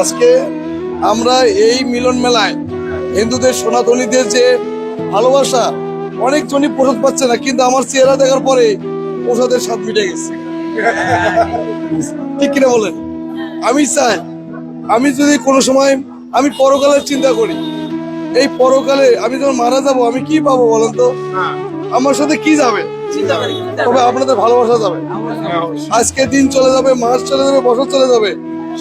আজকে আমরা এই মিলন মেলায় হিন্দুদের, সনাতনীদের যে ভালোবাসা, অনেক জনই প্রসাদ পাচ্ছে না, কিন্তু আমার চেহারা দেখার পরে প্রসাদের স্বাদ মিটে গেছে। ঠিক কিনা বলেন? আমি চাই, আমি যদি কোনো সময়, আমি পরকালের চিন্তা করি। এই পরকালে আমি যখন মারা যাব, আমি কি পাবো বলেন তো? আমার সাথে কি যাবে? তবে আপনাদের ভালোবাসা যাবে। আজকে দিন চলে যাবে, মাস চলে যাবে, বছর চলে যাবে।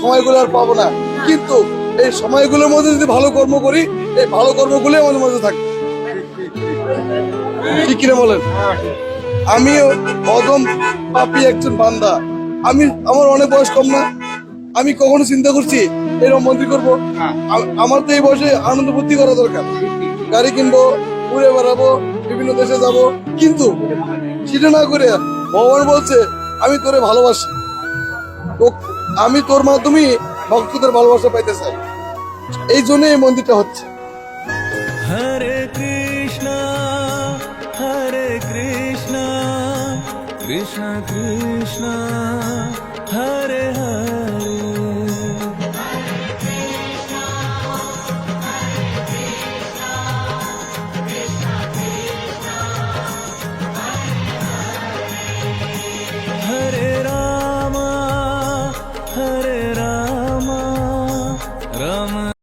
সময়গুলো আর পাবো না। কিন্তু এই সময়গুলোর মধ্যে যদি ভালো কর্ম করি, এই ভালো কর্মগুলো আমাদের মধ্যে থাকবে। ঠিক কিনা বলেন? আমিও অদম পাপি একজন বান্দা। আমি, আমার অনেক বয়স কম না। আমি কখনো চিন্তা করছি এরকম মন্ত্রী করব? আমার তো এই বয়সে আনন্দ ফুর্তি করা দরকার। গাড়ি কিনবো, ঘুরে বেড়াবো, বিভিন্ন দেশে যাব। কিন্তু সেটা না করে ভগবান বলছে, আমি তোরে ভালোবাসি। আমি তোর মাধ্যমে ভক্তদের ভালোবাসা পাইতে চাই। এই জন্য এই মন্দিরটা হচ্ছে। হরে কৃষ্ণ হরে কৃষ্ণ কৃষ্ণ কৃষ্ণ।